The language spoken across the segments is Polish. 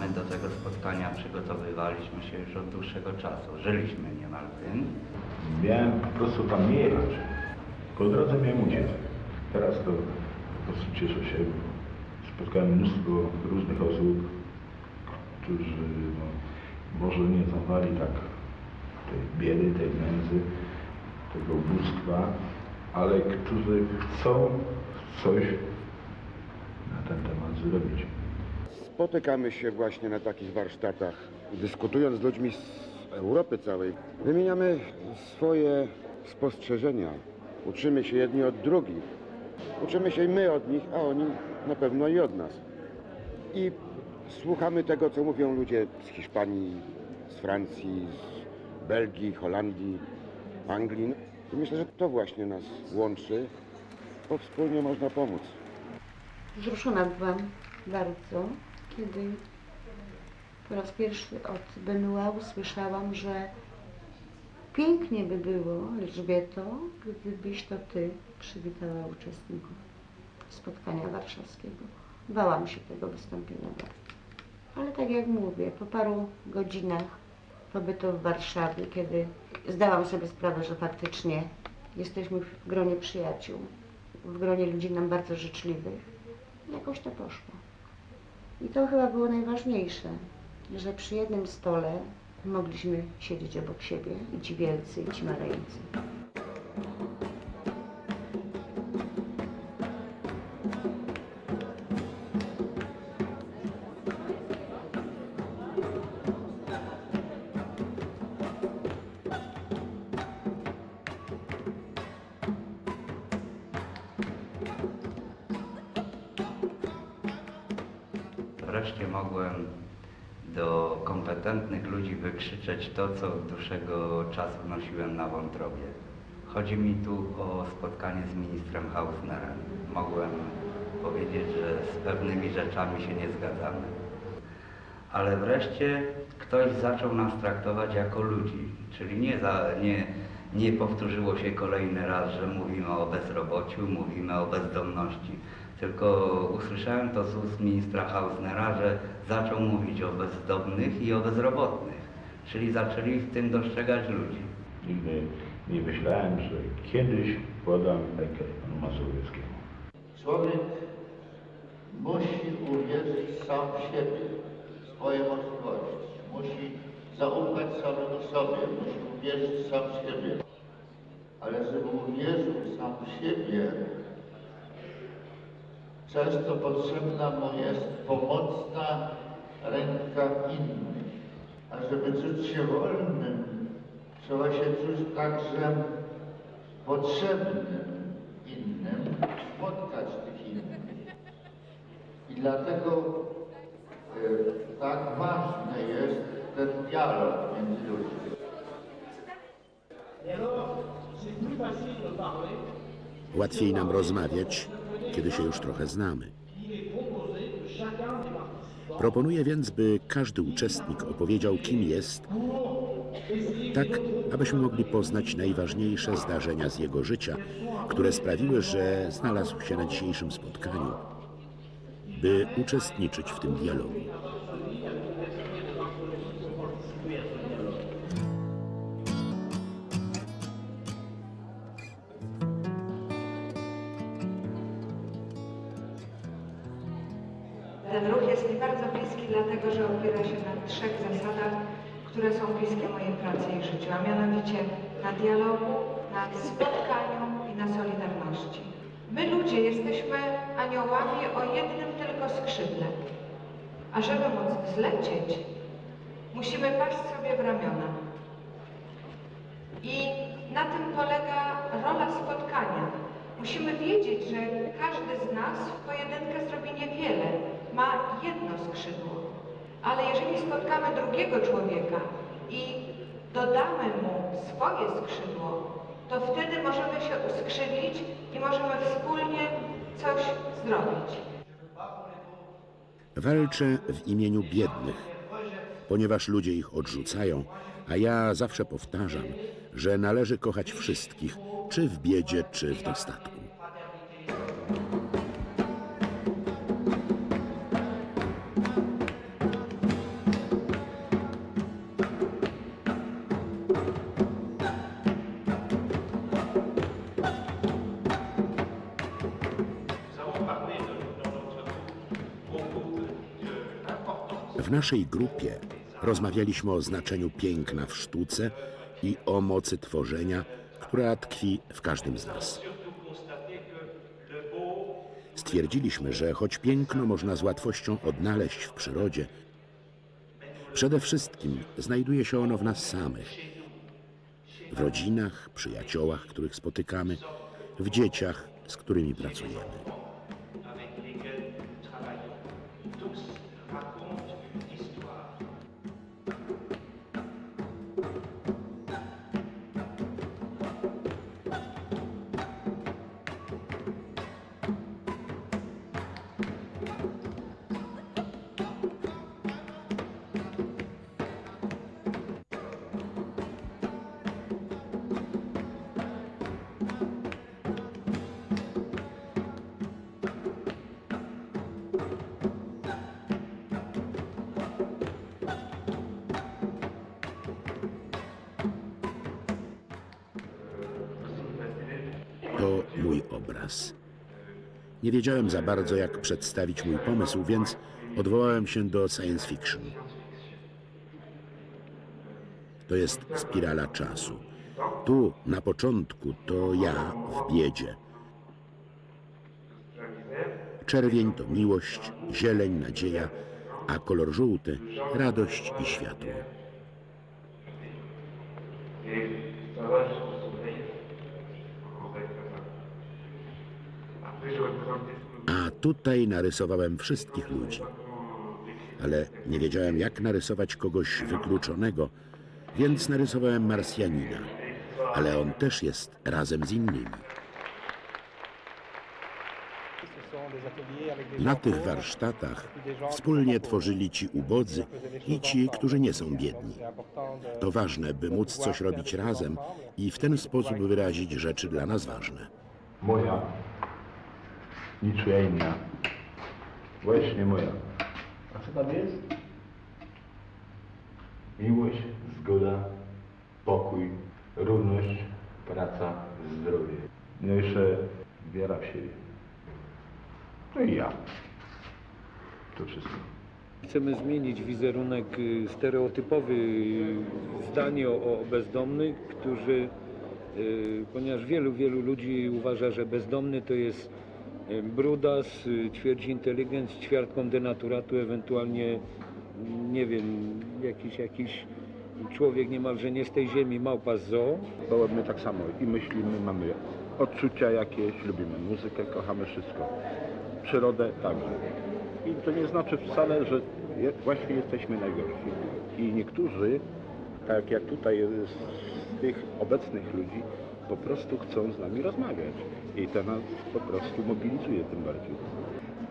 My do tego spotkania przygotowywaliśmy się już od dłuższego czasu. Żyliśmy niemal tym. Miałem po prostu tam nie jechać. Po drodze miałem uciec. Teraz to po prostu cieszę się. Spotkałem mnóstwo różnych osób, którzy no, może nie znawali tak tej biedy, tej nędzy, tego ubóstwa, ale którzy chcą coś na ten temat zrobić. Spotykamy się właśnie na takich warsztatach, dyskutując z ludźmi z Europy całej. Wymieniamy swoje spostrzeżenia. Uczymy się jedni od drugich. Uczymy się i my od nich, a oni na pewno i od nas. I słuchamy tego, co mówią ludzie z Hiszpanii, z Francji, z Belgii, Holandii, Anglii. I myślę, że to właśnie nas łączy, bo wspólnie można pomóc. Wzruszona byłam bardzo, kiedy po raz pierwszy od Benua usłyszałam, że pięknie by było, Elżbieto, gdybyś to ty przywitała uczestników spotkania warszawskiego. Bałam się tego wystąpienia bardzo. Ale tak jak mówię, po paru godzinach pobytu w Warszawie, kiedy zdałam sobie sprawę, że faktycznie jesteśmy w gronie przyjaciół, w gronie ludzi nam bardzo życzliwych, jakoś to poszło. I to chyba było najważniejsze, że przy jednym stole mogliśmy siedzieć obok siebie i ci wielcy, i ci maleńcy. Wreszcie mogłem do kompetentnych ludzi wykrzyczeć to, co od dłuższego czasu nosiłem na wątrobie. Chodzi mi tu o spotkanie z ministrem Hausnerem. Mogłem powiedzieć, że z pewnymi rzeczami się nie zgadzamy. Ale wreszcie ktoś zaczął nas traktować jako ludzi, czyli nie, za, nie, nie powtórzyło się kolejny raz, że mówimy o bezrobociu, mówimy o bezdomności, tylko usłyszałem to z ust ministra Hausnera, że zaczął mówić o bezdomnych i o bezrobotnych, czyli zaczęli w tym dostrzegać ludzi. Nigdy nie myślałem, że kiedyś podam rękę panu Mazowieckiemu. Człowiek musi uwierzyć sam w siebie, w swoje możliwości. Musi zaufać samemu sobie, musi uwierzyć sam w siebie. Ale żeby uwierzył sam w siebie, często potrzebna mu jest pomocna ręka innych. A żeby czuć się wolnym, trzeba się czuć także potrzebnym innym, spotkać tych innych. I dlatego e, tak ważny jest ten dialog między ludźmi. Łatwiej nam rozmawiać, kiedy się już trochę znamy. Proponuję więc, by każdy uczestnik opowiedział, kim jest, tak abyśmy mogli poznać najważniejsze zdarzenia z jego życia, które sprawiły, że znalazł się na dzisiejszym spotkaniu, by uczestniczyć w tym dialogu. Ten ruch jest mi bardzo bliski, dlatego że opiera się na trzech zasadach, które są bliskie mojej pracy i życiu, a mianowicie na dialogu, na spotkaniu i na solidarności. My ludzie jesteśmy aniołami o jednym tylko skrzydle, a żeby móc wzlecieć, musimy paść sobie w ramiona. I na tym polega rola spotkania. Musimy wiedzieć, że każdy z nas w pojedynkę zrobi niewiele, ma jedno skrzydło. Ale jeżeli spotkamy drugiego człowieka i dodamy mu swoje skrzydło, to wtedy możemy się uskrzydlić i możemy wspólnie coś zrobić. Walczę w imieniu biednych, ponieważ ludzie ich odrzucają, a ja zawsze powtarzam, że należy kochać wszystkich, czy w biedzie, czy w dostatku. W naszej grupie rozmawialiśmy o znaczeniu piękna w sztuce i o mocy tworzenia, która tkwi w każdym z nas. Stwierdziliśmy, że choć piękno można z łatwością odnaleźć w przyrodzie, przede wszystkim znajduje się ono w nas samych. W rodzinach, przyjaciołach, których spotykamy, w dzieciach, z którymi pracujemy. Nie wiedziałem za bardzo, jak przedstawić mój pomysł, więc odwołałem się do science fiction. To jest spirala czasu. Tu, na początku, to ja w biedzie. Czerwień to miłość, zieleń nadzieja, a kolor żółty radość i światło. A tutaj narysowałem wszystkich ludzi. Ale nie wiedziałem, jak narysować kogoś wykluczonego, więc narysowałem Marsjanina. Ale on też jest razem z innymi. Na tych warsztatach wspólnie tworzyli ci ubodzy i ci, którzy nie są biedni. To ważne, by móc coś robić razem i w ten sposób wyrazić rzeczy dla nas ważne. Moja, niczyja inna. Właśnie moja. A co tam jest? Miłość, zgoda, pokój, równość, praca, zdrowie. No i jeszcze wiara w siebie. No i ja. To wszystko. Chcemy zmienić wizerunek y, stereotypowy y, zdanie o, bezdomnych, którzy, y, ponieważ wielu, wielu ludzi uważa, że bezdomny to jest brudas, y, ćwierć inteligent, ćwiartką denaturatu, ewentualnie, mm, nie wiem, jakiś, jakiś człowiek niemalże nie z tej ziemi, małpa z zoo. Bo my tak samo i myślimy, mamy odczucia jakieś, lubimy muzykę, kochamy wszystko. Przyrodę także. I to nie znaczy wcale, że właśnie jesteśmy najgorsi. I niektórzy, tak jak tutaj z tych obecnych ludzi, po prostu chcą z nami rozmawiać. I to nas po prostu mobilizuje tym bardziej.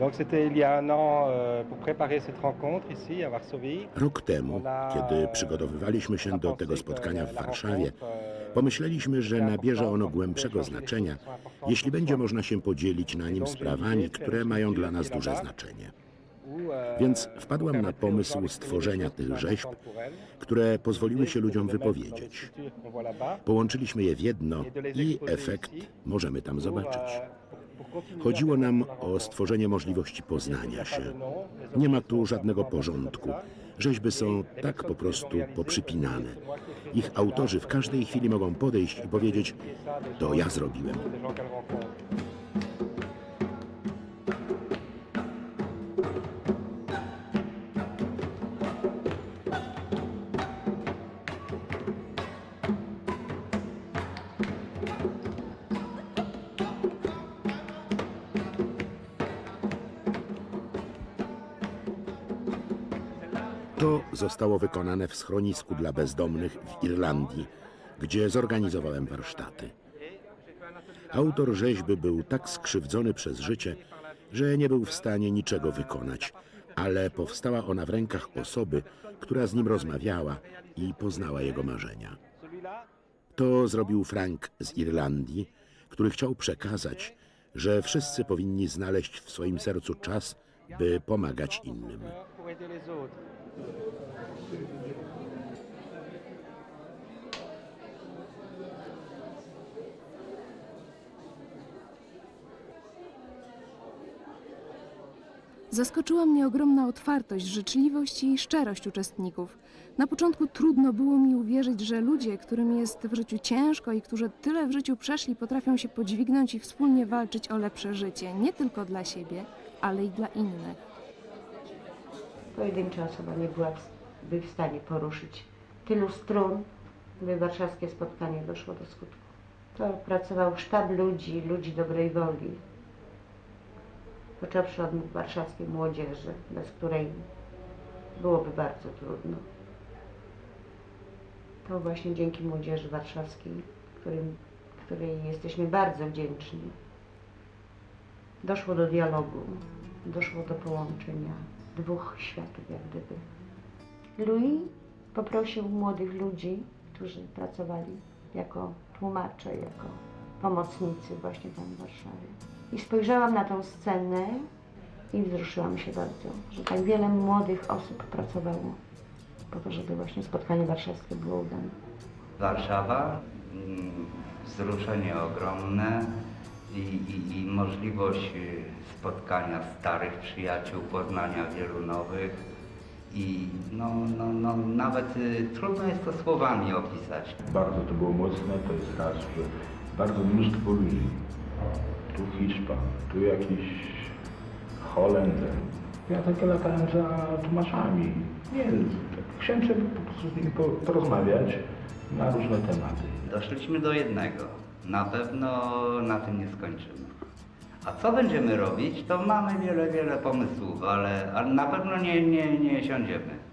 Donc c'était il y a un an euh, pour préparer cette rencontre ici à Varsovie. Rok temu, kiedy przygotowywaliśmy się do tego spotkania w Warszawie, pomyśleliśmy, że nabierze ono głębszego znaczenia, jeśli będzie można się podzielić na nim sprawami, które mają dla nas duże znaczenie. Więc wpadłam na pomysł stworzenia tych rzeźb, które pozwoliły się ludziom wypowiedzieć. Połączyliśmy je w jedno i efekt możemy tam zobaczyć. Chodziło nam o stworzenie możliwości poznania się. Nie ma tu żadnego porządku. Rzeźby są tak po prostu poprzypinane. Ich autorzy w każdej chwili mogą podejść i powiedzieć: To ja zrobiłem. To zostało wykonane w schronisku dla bezdomnych w Irlandii, gdzie zorganizowałem warsztaty. Autor rzeźby był tak skrzywdzony przez życie, że nie był w stanie niczego wykonać, ale powstała ona w rękach osoby, która z nim rozmawiała i poznała jego marzenia. To zrobił Frank z Irlandii, który chciał przekazać, że wszyscy powinni znaleźć w swoim sercu czas, by pomagać innym. Pour aider les autres. Zaskoczyła mnie ogromna otwartość, życzliwość i szczerość uczestników. Na początku trudno było mi uwierzyć, że ludzie, którym jest w życiu ciężko i którzy tyle w życiu przeszli, potrafią się podźwignąć i wspólnie walczyć o lepsze życie, nie tylko dla siebie, ale i dla innych. Pojedyncza osoba nie byłaby w stanie poruszyć tylu strun, by warszawskie spotkanie doszło do skutku. To pracował sztab ludzi, ludzi dobrej woli, począwszy od warszawskiej młodzieży, bez której byłoby bardzo trudno. To właśnie dzięki młodzieży warszawskiej, którym, której jesteśmy bardzo wdzięczni, doszło do dialogu, doszło do połączenia dwóch światów, jak gdyby. Louis poprosił młodych ludzi, którzy pracowali jako tłumacze, jako pomocnicy właśnie tam w Warszawie. I spojrzałam na tą scenę i wzruszyłam się bardzo, że tak wiele młodych osób pracowało po to, żeby właśnie spotkanie warszawskie było udane. Warszawa, mm, wzruszenie ogromne możliwość y, spotkania starych przyjaciół, poznania wielu nowych i no, no, no, nawet y, trudno jest to słowami opisać. Bardzo to było mocne, to jest raz, że bardzo mnóstwo ludzi. Tu Hiszpan, tu jakiś Holender. Ja takie latałem za tłumaczami. Nie, tak chciałem sobie po prostu z nimi po- porozmawiać na różne tematy. Doszliśmy do jednego. Na pewno na tym nie skończymy. A co będziemy robić, to mamy wiele, wiele pomysłów, ale, ale na pewno nie, nie, nie siądziemy.